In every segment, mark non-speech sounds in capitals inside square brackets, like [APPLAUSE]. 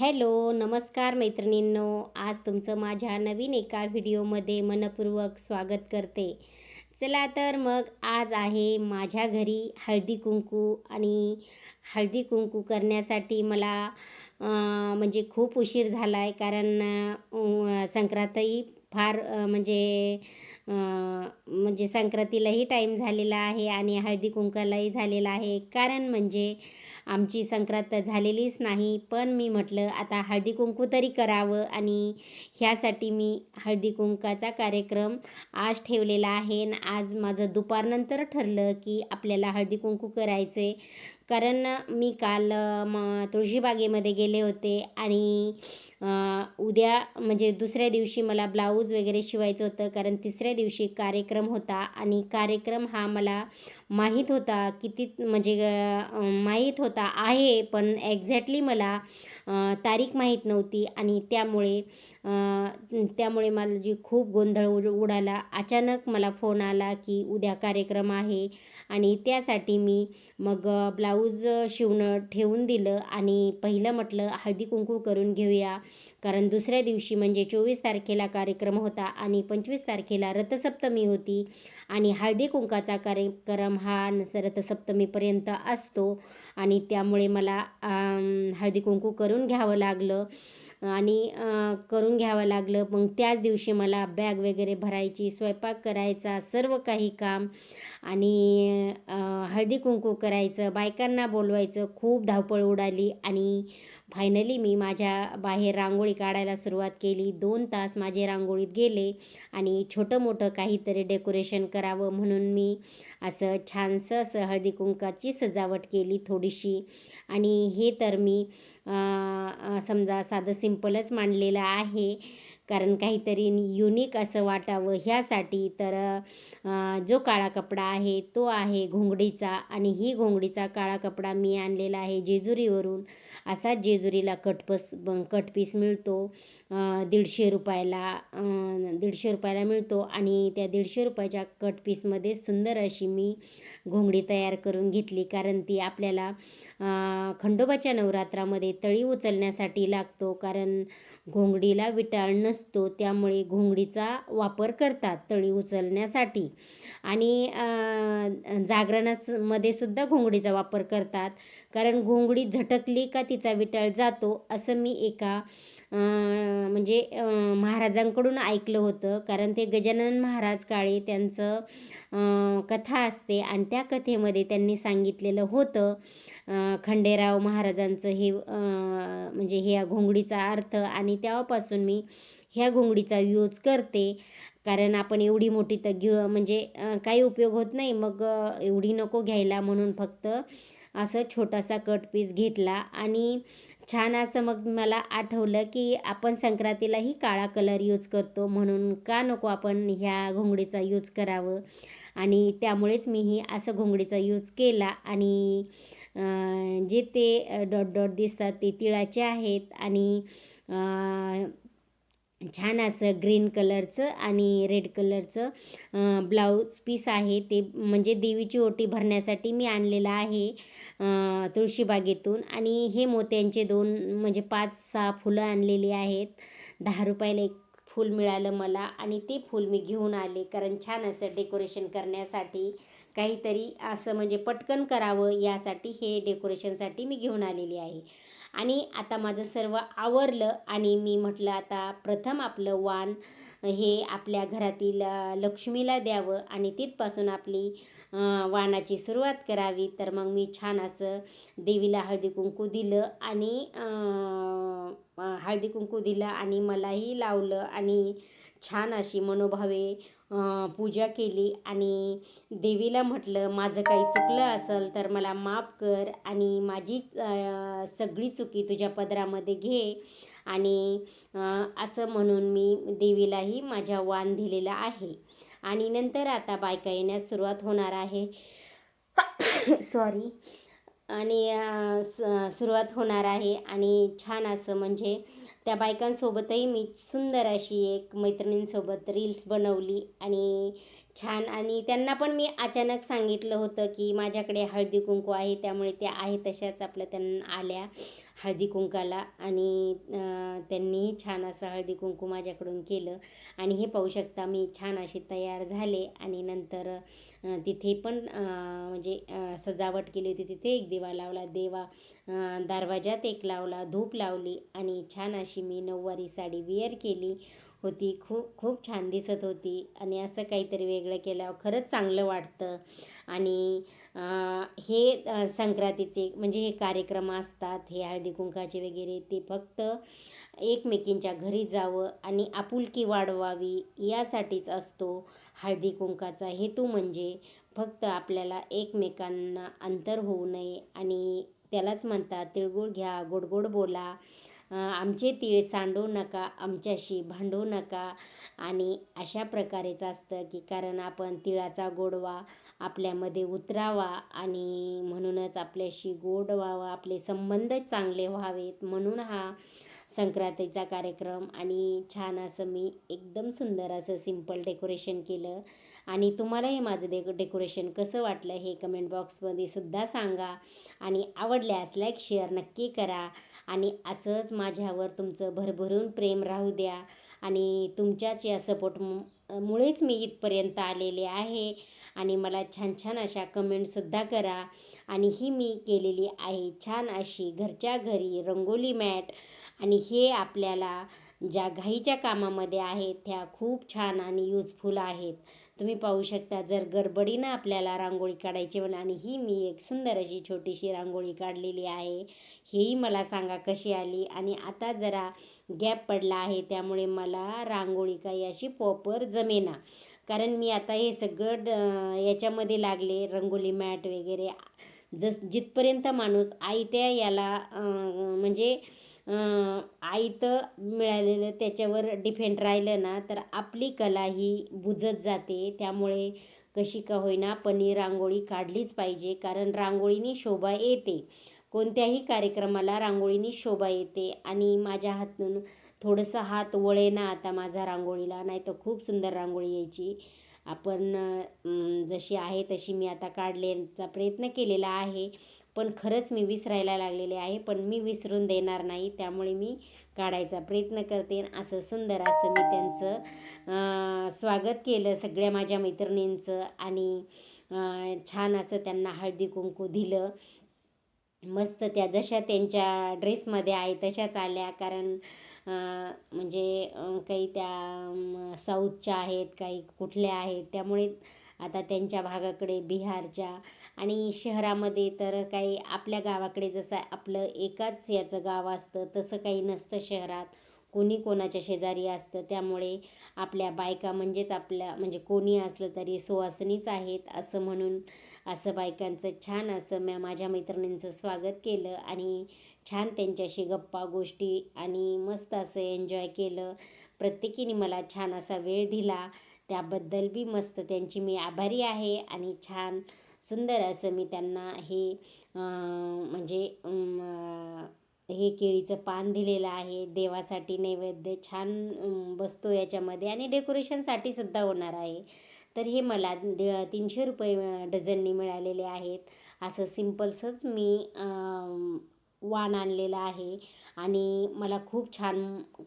Hello नमस्कार मैत्रिणींनो. आज तुमचं माझ्या नवीन एका व्हिडिओमध्ये मनपूर्वक स्वागत करते. चला तर मग आज आहे माझ्या घरी हळदी कुंकू आणि हळदी कुंकू करण्यासाठी मला म्हणजे खूप उशीर झाला आहे कारण संक्रांतही फार म्हणजे म्हणजे संक्रांतीलाही टाईम झालेला आहे आणि हळदी कुंकालाही झालेला आहे. कारण म्हणजे आमची संक्रांत झालेलीच नाही पण मी म्हटलं आता हळदी कुंकू तरी करावं आणि ह्यासाठी मी हळदी कुंकाचा कार्यक्रम आज ठेवलेला आहे. आणि आज माझं दुपारनंतर ठरलं की आपल्याला हळदी कुंकू करायचे. कारण मी काल म तुळशीबागेमध्ये गेले होते आणि उद्या म्हणजे दुसऱ्या दिवशी मला ब्लाऊज वगैरे शिवायचं होतं कारण तिसऱ्या दिवशी कार्यक्रम होता आणि कार्यक्रम हा मला माहीत होता किती म्हणजे माहीत होता आहे पण एक्झॅक्टली मला तारीख माहीत नव्हती आणि त्यामुळे त्यामुळे मला जी खूप गोंधळ उड उडाला. अचानक मला फोन आला की उद्या कार्यक्रम आहे आणि त्यासाठी मी मग ब्लाऊज शिवणं ठेवून दिलं आणि पहिलं म्हटलं हळदी कुंकू करून घेऊया. कारण दुसऱ्या दिवशी म्हणजे चोवीस तारखेला कार्यक्रम होता आणि पंचवीस तारखेला रथसप्तमी होती. आणि हळदी कुंकाचा कार्यक्रम हा रथसप्तमीपर्यंत असतो. आणि त्यामुळे मला हळदी कुंकू करून घ्यावं लागलं. आणि करून घ्यावं लागलं. मग त्याच दिवशी मला बॅग वगैरे भरायची स्वयंपाक करायचा सर्व काही काम आणि हळदी कुंकू करायचं बायकांना बोलवायचं. खूप धावपळ उडाली आणि फायनली मी माझ्या बाहेर रांगोळी काढायला सुरुवात केली. दोन तास माझे रांगोळीत गेले आणि छोटं मोठं काहीतरी डेकोरेशन करावं म्हणून मी असं छानसं असं हळदी कुंकाची सजावट केली थोडीशी. आणि हे तर मी समजा साधं सिंपलच मांडलेलं आहे. कारण काहीतरी युनिक असं वाटावं ह्यासाठी तर जो काळा कपडा आहे तो आहे घोंगडीचा. आणि ही घोंगडीचा काळा कपडा मी आणलेला आहे जेजुरीवरून. असा जेजुरीला कटपस कटपीस मिळतो. दीडशे रुपयाला दीडशे रुपयाला मिळतो आणि त्या दीडशे रुपयाच्या कटपीसमध्ये सुंदर अशी मी घोंगडी तयार करून घेतली. कारण ती आपल्याला खंडोबाच्या नवरात्रामध्ये तळी उचलण्यासाठी लागतो. कारण घोंगडीला विटाळ नसतो त्यामुळे घोंगडीचा वापर करतात तळी उचलण्यासाठी. आणि जागरणामध्ये सुद्धा घोंगडीचा वापर करतात. कारण घोंगडी झटकली का तिचा विटाळ जातो असं मी एका म्हणजे महाराजांकडून ऐकलं होतं. कारण ते गजानन महाराज काळे त्यांचं कथा असते आणि त्या कथेमध्ये त्यांनी सांगितलेलं होतं खंडेराव महाराजांचं हे म्हणजे ह्या घोंगडीचा अर्थ आणि तेव्हापासून मी ह्या घोंगडीचा यूज करते. कारण आपण एवढी मोठी तर घेऊ म्हणजे काही उपयोग होत नाही. मग एवढी नको घ्यायला म्हणून फक्त असं छोटासा कट पीस घेतला आणि छान असं मग मला आठवलं की आपण संक्रांतीलाही काळा कलर यूज करतो म्हणून का नको आपण ह्या घोंगडीचा यूज करावं? आणि त्यामुळेच मीही असं घोंगडीचा यूज केला आणि जे ते डॉट डॉट दिसतात ते तिळाचे आहेत आणि छान असं ग्रीन कलरचं आणि रेड कलरचं ब्लाऊज पीस आहे. ते म्हणजे देवीची ओटी भरण्यासाठी मी आणलेलं आहे. तुळशीबागेतून आणि हे मोत्यांचे दोन म्हणजे पाच सहा फुलं आणलेली आहेत. दहा रुपयाला एक फूल मिळालं मला आणि ते फूल मी घेऊन आले कारण छान असं डेकोरेशन करण्यासाठी. काहीतरी असं म्हणजे पटकन करावं यासाठी हे डेकोरेशनसाठी मी घेऊन आलेली आहे. आणि आता माझं सर्व आवरलं आणि मी म्हटलं आता प्रथम आपलं वान हे आपल्या घरातील लक्ष्मीला द्यावं आणि तिथपासून आपली वाणाची सुरुवात करावी. तर मग मी छान असं देवीला हळदी कुंकू दिलं आणि हळदी कुंकू दिलं आणि मलाही लावलं आणि छान अशी मनोभावे पूजा केली आणि देवीला म्हटलं माझं काही चुकलं असेल तर मला माफ कर आणि माझी सगळी चुकी तुझ्या पदरामध्ये घे. आणि असं म्हणून मी देवीलाही माझ्या वाण दिलेला आहे. आणि नंतर आता बायका येण्यास सुरुवात होणार आहे. सॉरी आणि स- सुरुवात होणार आहे. आणि छान असं म्हणजे त्या बायकांसोबतही मी सुंदर अशी एक मैत्रिणींसोबत रील्स बनवली आणि छान आणि त्यांना पण मी अचानक सांगितलं होतं की माझ्याकडे हळदी कुंकू आहे त्यामुळे त्या आहे तशाच आपल्या त्यांना आल्या. हळदी कुंकाला आणि त्यांनीही छान असं हळदी कुंकू माझ्याकडून केलं. आणि हे पाहू शकता मी छान अशी तयार झाले आणि नंतर तिथे पण म्हणजे सजावट केली होती तिथे. एक दिवा लावला देवा दरवाजात एक लावला धूप लावली आणि छान अशी मी नऊवारी साडी विअर केली. होती. खूप खूप छान दिसत होती. आणि असं काहीतरी वेगळं केल्यावर खरंच चांगलं वाटतं. आणि हे संक्रांतीचे म्हणजे हे कार्यक्रम असतात हे हळदी कुंकाचे वगैरे ते फक्त एकमेकींच्या घरी जावं आणि आपुलकी वाढवावी यासाठीच असतो हळदी कुंकाचा हेतू म्हणजे फक्त आपल्याला एकमेकांना अंतर होऊ नये. आणि त्यालाच म्हणतात तिळगुळ घ्या गोडगोड बोला. आमचे तीळ सांडू नका आमच्याशी भांडू नका. आणि अशा प्रकारेच असतं की कारण आपण तिळाचा गोडवा आपल्यामध्ये उतरावा आणि म्हणूनच आपल्याशी गोड व्हावा आपले संबंध चांगले व्हावेत म्हणून हा संक्रांतीचा कार्यक्रम. आणि छान असं मी एकदम सुंदर असं सिंपल डेकोरेशन केलं. आणि तुम्हाला हे माझं डे डेकोरेशन कसं वाटलं हे कमेंट बॉक्समध्ये सुद्धा सांगा. आणि आवडल्यास लाईक शेअर नक्की करा. आणि असंच माझ्यावर तुमचं भरभरून प्रेम राहू द्या. आणि तुमच्याच या सपोर्ट मुळेच मी इथपर्यंत आलेले आहे. आणि मला छान छान अशा कमेंटसुद्धा करा. आणि ही मी केलेली आहे छान अशी घरच्या घरी रंगोली मॅट. आणि हे आपल्याला ज्या घाईच्या कामामध्ये आहेत त्या खूप छान आणि यूजफुल आहेत. तुम्ही पाहू शकता जर गडबडीनं आपल्याला रांगोळी काढायची म्हणा आणि ही मी एक सुंदर अशी छोटीशी रांगोळी काढलेली आहे हेही मला सांगा कशी आली? आणि आता जरा गॅप पडला आहे त्यामुळे मला रांगोळी काही अशी प्रॉपर जमेना. कारण मी आता हे सगळं याच्यामध्ये लागले रंगोली मॅट वगैरे. जस जिथपर्यंत माणूस आयत्या याला म्हणजे आयतं मिळालेलं त्याच्यावर डिफेंड राहिलं ना तर आपली कला ही बुजत जाते. त्यामुळे कशी का होईना पनीर रांगोळी काढलीच पाहिजे कारण रांगोळीनी शोभा येते. कोणत्याही कार्यक्रमाला रांगोळीनी शोभा येते. आणि माझ्या हातून थोडंसं हात वळे ना आता माझा रांगोळीला नाही तर खूप सुंदर रांगोळी यायची. आपण जशी आहे तशी मी आता काढल्याचा प्रयत्न केलेला आहे. पण खरंच मी विसरायला लागलेले आहे पण मी विसरून देणार नाही त्यामुळे मी काढायचा प्रयत्न करते. असं सुंदर असं मी त्यांचं स्वागत केलं सगळ्या माझ्या मैत्रिणींचं आणि छान असं त्यांना हळदी कुंकू दिलं. मस्त त्या जशा त्यांच्या ड्रेसमध्ये आहे तशाच आल्या कारण म्हणजे काही त्या साऊथच्या आहेत काही कुठल्या आहेत त्यामुळे आता त्यांच्या भागाकडे बिहारच्या आणि शहरामध्ये तर काही आपल्या गावाकडे जसं आपलं एकाच याचं गाव असतं तसं काही नसतं शहरात. कोणी कोणाच्या शेजारी असतं त्यामुळे आपल्या बायका म्हणजेच आपल्या म्हणजे कोणी असलं तरी सुवासनीच आहेत असं म्हणून असं बायकांचं छान असं म्या माझ्या मैत्रिणींचं स्वागत केलं आणि छान त्यांच्याशी गप्पा गोष्टी आणि मस्त असं एन्जॉय केलं. प्रत्येकीने मला छान असा वेळ दिला. त्याबद्दल बी मस्त त्यांची मी आभारी आहे आणि छान सुंदर असं मी त्यांना हे म्हणजे हे केळीचं पान दिलेलं आहे. देवासाठी नैवेद्य छान बसतो याच्यामध्ये आणि डेकोरेशनसाठी सुद्धा होणार आहे. तर हे मला तीनशे रुपये डझननी मिळालेले आहेत. असं सिम्पल्सच मी वाण आणलेलं आहे. आणि मला खूप छान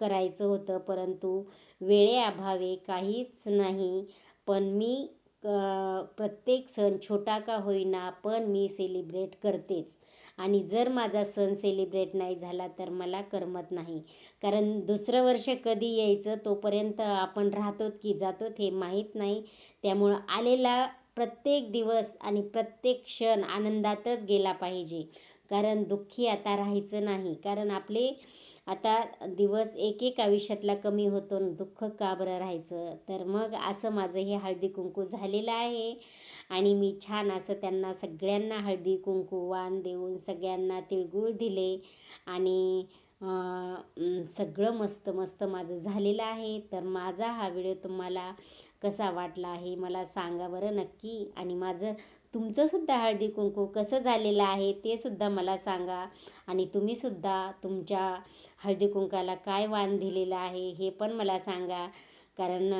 करायचं होतं परंतु वेळेअभावे काहीच नाही. पण मी प्रत्येक सण छोटा का होईना पण मी सेलिब्रेट करतेच. आणि जर माझा सण सेलिब्रेट नाही झाला तर मला करमत नाही. कारण दुसरं वर्ष कधी यायचं तोपर्यंत आपण राहतो की जातो हे माहीत नाही. त्यामुळं आलेला प्रत्येक दिवस आणि प्रत्येक क्षण आनंदातच गेला पाहिजे. कारण दुःखी आता राहायचं नाही. कारण आपले आता दिवस एक एक आयुष्यातला कमी होतो दुःख का बरं राहायचं? तर मग असं माझं हे हळदी कुंकू झालेलं आहे. आणि मी छान असं त्यांना सगळ्यांना हळदी कुंकू वाण देऊन सगळ्यांना तिळगुळ दिले. आणि सगळं मस्त मस्त माझं झालेलं आहे. तर माझा हा व्हिडिओ तुम्हाला कसा वाटला हे मला सांगा बरं नक्की. आणि माझं तुमचंसुद्धा हळदी कुंकू कसं झालेलं आहे ते सुद्धा मला सांगा. आणि तुम्हीसुद्धा तुमच्या हळदी कुंकाला काय वाण दिलेलं आहे हे पण मला सांगा. कारण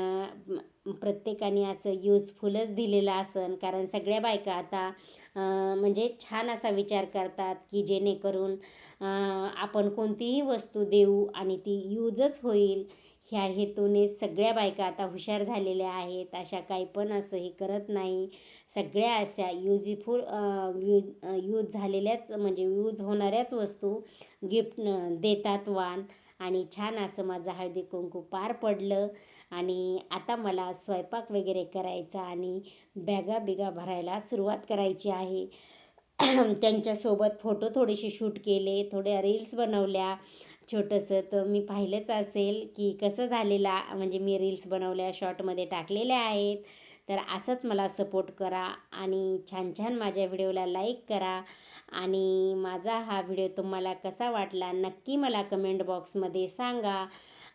प्रत्येकाने असं यूजफुलच दिलेलं असन. कारण सगळ्या बायका आता म्हणजे छान असा विचार करतात की जेणेकरून आपण कोणतीही वस्तू देऊ आणि ती यूजच होईल. ह्या हेतूने सगळ्या बायका आता हुशार झालेल्या आहेत अशा काही पण असं हे करत नाही. सगळ्या अशा युजफुल यूज यूज झालेल्याच म्हणजे यूज होणाऱ्याच वस्तू गिफ्ट देतात वान आणि छान असं माझं हळदी कुंकू पार पडलं. आणि आता मला स्वयंपाक वगैरे करायचा आणि बॅगा बिगा भरायला सुरुवात करायची आहे. [CLEARS THROAT] त्यांच्यासोबत फोटो थोडेसे शूट केले थोड्या रील्स बनवल्या. छोटंसं तर मी पाहिलंच असेल की कसं झालेला म्हणजे मी रील्स बनवल्या शॉर्टमध्ये टाकलेल्या आहेत. तर असंच मला सपोर्ट करा आणि छान छान माझ्या व्हिडिओला लाईक करा. आणि माझा हा व्हिडिओ तुम्हाला कसा वाटला नक्की मला कमेंट बॉक्समध्ये सांगा.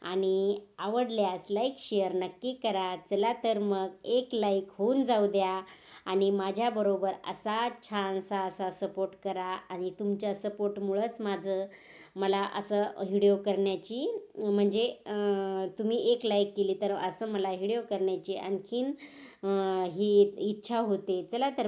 आणि आवडल्यास लाईक शेअर नक्की करा. चला तर मग एक लाईक होऊन जाऊ द्या. आणि माझ्याबरोबर असा छानसा असा सपोर्ट करा. आणि तुमच्या सपोर्टमुळंच माझं मला असं व्हिडिओ करण्याची म्हणजे तुम्ही एक लाईक केली तर असं मला व्हिडिओ करण्याची आणखीन ही इच्छा होते. चला तर